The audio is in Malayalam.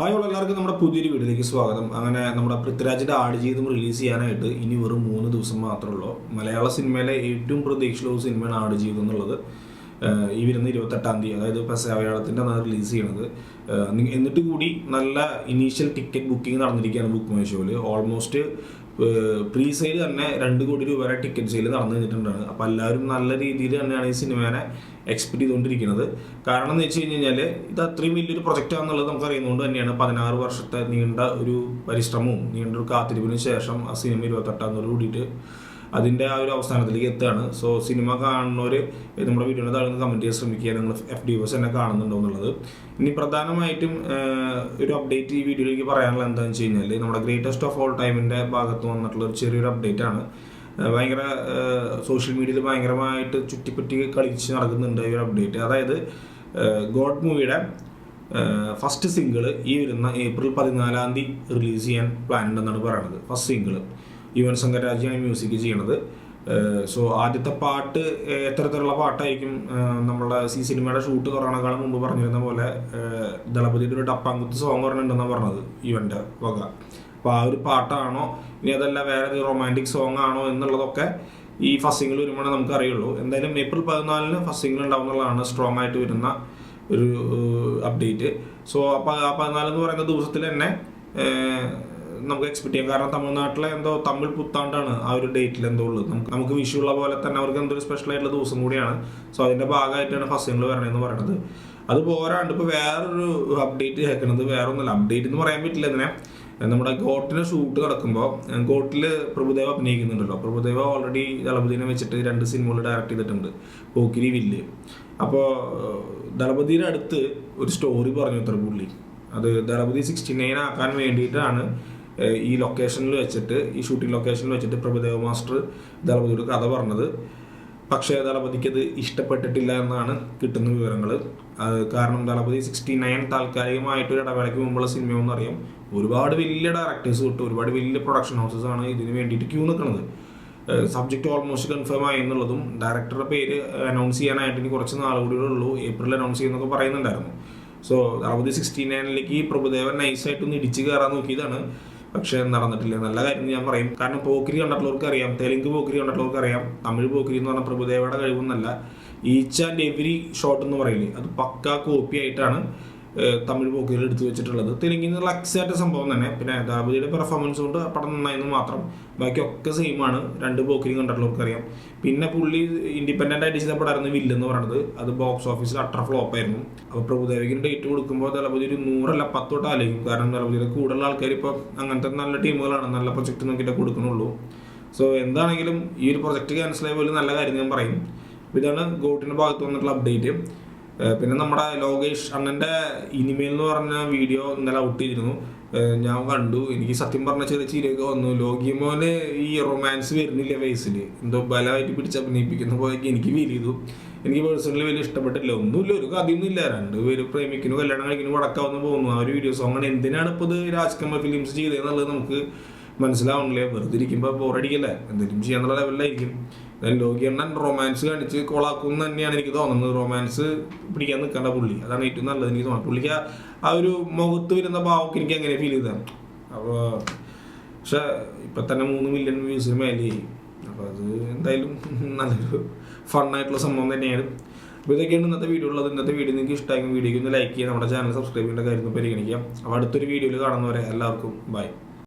ഹായ് ഉള്ള എല്ലാവർക്കും. നമ്മുടെ പുതിയൊരു വീഡിയോയിലേക്ക് സ്വാഗതം. അങ്ങനെ നമ്മുടെ പൃഥ്വിരാജിന്റെ ആടുജീവിതം റിലീസ് ചെയ്യാനായിട്ട് ഇനി വെറും മൂന്ന് ദിവസം മാത്രമേ ഉള്ളൂ. മലയാള സിനിമയിലെ ഏറ്റവും പ്രതീക്ഷയുള്ള സിനിമയാണ് ആടുജീവിതം എന്നുള്ളത്. ഈ വരുന്ന ഇരുപത്തെട്ടാം തീയതി അതായത് പെസവയാളത്തിന്റെ അന്ന് റിലീസ് ചെയ്യണത്. എന്നിട്ട് കൂടി നല്ല ഇനീഷ്യൽ ടിക്കറ്റ് ബുക്കിംഗ് നടന്നിരിക്കുകയാണ് ബുക്ക് മൈ ഷോയിൽ ഓൾമോസ്റ്റ് പ്രീ സെയിൽ തന്നെ രണ്ട് കോടി രൂപ വരെ ടിക്കറ്റ് സെയിൽ നടന്നു കഴിഞ്ഞിട്ടുണ്ടാണ് അപ്പോൾ എല്ലാവരും നല്ല രീതിയിൽ തന്നെയാണ് ഈ സിനിമേനെ എക്സ്പെക്ട് ചെയ്തുകൊണ്ടിരിക്കുന്നത്. കാരണം എന്ന് വെച്ച് കഴിഞ്ഞ് കഴിഞ്ഞാൽ ഇത് അത്രയും വലിയൊരു പ്രൊജക്റ്റ് ആണെന്നുള്ളത് നമുക്ക് അറിയുന്നതുകൊണ്ട് തന്നെയാണ് പതിനാറ് വർഷത്തെ നീണ്ട ഒരു പരിശ്രമവും നീണ്ട ഒരു കാത്തിരിപ്പിന് ശേഷം ആ സിനിമ ഇരുപത്തെട്ടാം തീയതി കൂടിയിട്ട് അതിന്റെ ആ ഒരു അവസാനത്തിലേക്ക് എത്തുകയാണ്. സോ സിനിമ കാണുന്നവർ നമ്മുടെ വീഡിയോയുടെ താഴെ കമന്റ് ചെയ്യാൻ ശ്രമിക്കുക നിങ്ങൾ എഫ് ഡി ബസ് തന്നെ കാണുന്നുണ്ടോ എന്നുള്ളത്. ഇനി പ്രധാനമായിട്ടും ഒരു അപ്ഡേറ്റ് ഈ വീഡിയോയിലേക്ക് പറയാനുള്ള എന്താണെന്ന് വെച്ച് കഴിഞ്ഞാൽ നമ്മുടെ ഗ്രേറ്റസ്റ്റ് ഓഫ് ഓൾ ടൈമിന്റെ ഭാഗത്ത് വന്നിട്ടുള്ള ഒരു ചെറിയൊരു അപ്ഡേറ്റ് ആണ്. ഭയങ്കര സോഷ്യൽ മീഡിയയിൽ ഭയങ്കരമായിട്ട് ചുറ്റിപ്പറ്റി കളിച്ച് നടക്കുന്നുണ്ട് ഈ ഒരു അപ്ഡേറ്റ് അതായത് ഗോഡ് മൂവിയുടെ ഫസ്റ്റ് സിംഗിൾ ഈ വരുന്ന ഏപ്രിൽ പതിനാലാം തീയതി റിലീസ് ചെയ്യാൻ പ്ലാൻ ഉണ്ടെന്നാണ് പറയുന്നത്. ഫസ്റ്റ് സിംഗിൾ യുവൻ ശങ്കർ രാജയാണ് മ്യൂസിക് ചെയ്യണത് സോ ആദ്യത്തെ പാട്ട് എത്തരത്തിലുള്ള പാട്ടായിരിക്കും നമ്മുടെ സി സിനിമയുടെ ഷൂട്ട് തുടങ്ങണേക്കാളും മുമ്പ് പറഞ്ഞിരുന്ന പോലെ ദളപതിയുടെ ഒരു ടപ്പാങ്കുത്ത് സോങ് പറഞ്ഞിട്ടുണ്ടെന്നാണ് പറഞ്ഞത് ഇവന്റെ വക. അപ്പോൾ ആ ഒരു പാട്ടാണോ ഇനി അതല്ല വേറെ റൊമാന്റിക് സോങ് ആണോ എന്നുള്ളതൊക്കെ ഈ ഫസ്റ്റ് സിംഗിൾ വരുമ്പോഴേ നമുക്ക് അറിയുള്ളൂ എന്തായാലും ഏപ്രിൽ പതിനാലിന് ഫസ്റ്റ് സിംഗിൾ എന്നുള്ളതാണ് സ്ട്രോങ് ആയിട്ട് വരുന്ന ഒരു അപ്ഡേറ്റ് സോ അപ്പോൾ ആ പതിനാലെന്ന് പറയുന്ന ദിവസത്തിൽ തന്നെ നമുക്ക് എക്സ്പെക്ട് ചെയ്യാം. കാരണം തമിഴ്നാട്ടിലെ എന്തോ തമിഴ് പുത്താണ്ടാണ് ആ ഒരു ഡേറ്റിൽ എന്തോ ഉള്ളത്. നമുക്ക് നമുക്ക് വിഷുള്ള പോലെ തന്നെ അവർക്ക് എന്തൊരു സ്പെഷ്യൽ ആയിട്ടുള്ള ദിവസം കൂടിയാണ്. സോ അതിന്റെ ഭാഗമായിട്ടാണ് ഫസ്റ്റ് സിംഗിൾ വരണമെന്ന് പറയുന്നത് അത് പോരാണ്ട് ഇപ്പോൾ വേറൊരു അപ്ഡേറ്റ് കേൾക്കുന്നത് വേറെ അപ്ഡേറ്റ് എന്ന് പറയാൻ പറ്റില്ല ഇതിനെ. നമ്മുടെ ഗോട്ടിന് ഷൂട്ട് നടക്കുമ്പോൾ ഗോട്ടിൽ പ്രഭുദേവ അഭിനയിക്കുന്നുണ്ടല്ലോ. പ്രഭുദേവ ഓൾറെഡി ദളപതിനെ വെച്ചിട്ട് രണ്ട് സിനിമകൾ ഡയറക്റ്റ് ചെയ്തിട്ടുണ്ട്. പോക്കിരി വില്ല്. അപ്പോൾ ദളപതിയുടെ അടുത്ത് ഒരു സ്റ്റോറി പറഞ്ഞു ഇത്ര പുള്ളി. അത് ദളപതി സിക്സ്റ്റി നയൻ ആക്കാൻ വേണ്ടിയിട്ടാണ് ഈ ലൊക്കേഷനിൽ വെച്ചിട്ട് ഈ ഷൂട്ടിംഗ് ലൊക്കേഷനിൽ വെച്ചിട്ട് പ്രഭുദേവ മാസ്റ്റർ ദളപതിയുടെ കഥ പറഞ്ഞത്. പക്ഷേ ദളപതിക്ക് അത് ഇഷ്ടപ്പെട്ടിട്ടില്ല എന്നാണ് കിട്ടുന്ന വിവരങ്ങൾ കാരണം ദളപതി സിക്സ്റ്റി നയൻ താൽക്കാലികമായിട്ട് ഒരു ഇടവേളയ്ക്ക് മുമ്പുള്ള സിനിമയെന്ന് അറിയാം ഒരുപാട് വലിയ ഡയറക്ടേഴ്സ് കിട്ടും ഒരുപാട് വലിയ പ്രൊഡക്ഷൻ ഹൗസസ് ആണ് ഇതിന് വേണ്ടിയിട്ട് ക്യൂ നിൽക്കുന്നത് സബ്ജക്റ്റ് ഓൾമോസ്റ്റ് കൺഫേം ആയി എന്നുള്ളതും ഡയറക്ടറുടെ പേര് അനൗൺസ് ചെയ്യാനായിട്ട് ഇനി കുറച്ച് നാൾ കൂടി ഉള്ളൂ. ഏപ്രിൽ അനൗൺസ് ചെയ്യുന്നൊക്കെ പറയുന്നുണ്ടായിരുന്നു. സോ ദളപതി സിക്സ്റ്റി നയനിലേക്ക് പ്രഭുദേവൻ നൈസായിട്ടൊന്ന് ഇടിച്ച് കയറാൻ നോക്കിയതാണ്. പക്ഷെ നടന്നിട്ടില്ല. നല്ല കാര്യം ഞാൻ പറയും. കാരണം പോക്കിരി കണ്ടിട്ടുള്ളവർക്ക് അറിയാം. തെലുങ്ക് പോക്കിരി കണ്ടിട്ടുള്ളവർക്ക് അറിയാം. തമിഴ് പോക്കിരി എന്ന് പറഞ്ഞ പ്രഭുദേവയുടെ കഴിവൊന്നല്ല. ഈച്ച് ആൻഡ് എവരി ഷോട്ട് എന്ന് പറയില്ലേ? അത് പക്കാ കോപ്പി ആയിട്ടാണ് തമിഴ് പോക്കുകൾ എടുത്തു വെച്ചിട്ടുള്ളത്. തെലുങ്കിൽ നിന്ന് ലക്സായിട്ട് സംഭവം തന്നെ. പിന്നെ ദാബദിയുടെ പെർഫോമൻസ് കൊണ്ട് പടം നന്നായെന്ന് മാത്രം. ബാക്കിയൊക്കെ സെയിം ആണ്. രണ്ട് പോക്കിലും കണ്ടിട്ടുള്ളവർക്ക് അറിയാം പിന്നെ പുള്ളി ഇൻഡിപെൻഡന്റ് ആയിട്ട് ചെയ്ത പടമായിരുന്നു വില്ല് എന്ന് പറയുന്നത്. അത് ബോക്സ് ഓഫീസിൽ അട്ടർ ഫ്ലോപ്പ് ആയിരുന്നു. അപ്പോൾ പ്രഭുദേവിക്ക് ഡേറ്റ് കൊടുക്കുമ്പോൾ ദളപതി ഒരു നൂറല്ല പത്തോട്ട് തൊട്ട് ആലോചിക്കും. കാരണം ദളപതിയുടെ കൂടുതലുള്ള ആൾക്കാർ ഇപ്പോൾ അങ്ങനത്തെ നല്ല ടീമുകളാണ്. നല്ല പ്രൊജക്ട് നോക്കിയിട്ട് കൊടുക്കുന്നുള്ളൂ. സോ എന്താണെങ്കിലും ഈ ഒരു ക്യാൻസൽ ആയ പോലും നല്ല കാര്യം ഞാൻ പറയും. ഇതാണ് ഗോട്ടിന്റെ ഭാഗത്ത് വന്നിട്ടുള്ള അപ്ഡേറ്റ് പിന്നെ നമ്മുടെ ലോകേഷ് അണ്ണന്റെ ഇനിമേൽ എന്ന് പറഞ്ഞ വീഡിയോ ഇന്നലെ ഔട്ട് ചെയ്തിരുന്നു. ഞാൻ കണ്ടു. എനിക്ക് സത്യം പറഞ്ഞ ചെറിയ ചിരിയൊക്കെ വന്നു. ലോകിമോന് ഈ റൊമാൻസ് വരുന്നില്ല വയസ്സിൽ എന്തോ ബലമായിട്ട് പിടിച്ച് അഭിനയിപ്പിക്കുന്ന പോലെയൊക്കെ എനിക്ക് ഫീൽ ചെയ്തു. എനിക്ക് പേഴ്സണലി വലിയ ഇഷ്ടപ്പെട്ടില്ല. ഒന്നുമില്ല ഒരു കഥയൊന്നും ഇല്ല. രണ്ടുപേര് പ്രേമിക്കുന്നു കല്യാണം കഴിക്കുന്നു വടക്കാവുന്ന പോകുന്നു. ആ ഒരു വീഡിയോ അങ്ങനെ എന്തിനാണ് ഇപ്പോൾ ഇത് രാജ്കുമാർ ഫിലിംസ് ചെയ്തതെന്നുള്ളത് നമുക്ക് മനസ്സിലാവണില്ലേ? വെറുതെ ഇരിക്കുമ്പോൾ ബോറടിക്കല്ലേ എന്തെങ്കിലും ചെയ്യാന്നുള്ള ലെവലിലായിരിക്കും ലോകിയണ്ണൻ റൊമാൻസ് കാണിച്ച് കൊളാക്കും എന്ന് തന്നെയാണ് എനിക്ക് തോന്നുന്നത്. റൊമാൻസ് പിടിക്കാൻ നിൽക്കേണ്ട പുള്ളി. അതാണ് ഏറ്റവും നല്ലത് എനിക്ക് തോന്നുന്നത്. പുള്ളിക്ക് ആ- ഒരു മുഖത്ത് വരുന്ന ഭാവമൊക്കെ എനിക്ക് അങ്ങനെ ഫീൽ ചെയ്തതാണ്. അപ്പോൾ പക്ഷെ ഇപ്പം തന്നെ മൂന്ന് മില്യൺ വ്യൂസിന് മേലെയായി. അപ്പോൾ അത് എന്തായാലും നല്ലൊരു ഫണ്ണായിട്ടുള്ള സംഭവം തന്നെയാണ്. അപ്പോൾ ഇതൊക്കെയാണ് ഇന്നത്തെ വീഡിയോ ഉള്ളത്. ഇന്നത്തെ വീഡിയോ നിങ്ങൾക്ക് ഇഷ്ടമായെങ്കിൽ വീഡിയോക്ക് ഒന്ന് ലൈക്ക് ചെയ്യുക. നമ്മുടെ ചാനൽ സബ്സ്ക്രൈബ് ചെയ്യേണ്ട കാര്യം പരിഗണിക്കാം അപ്പോൾ അടുത്തൊരു വീഡിയോയിൽ കാണുന്നവരെ എല്ലാവർക്കും ബൈ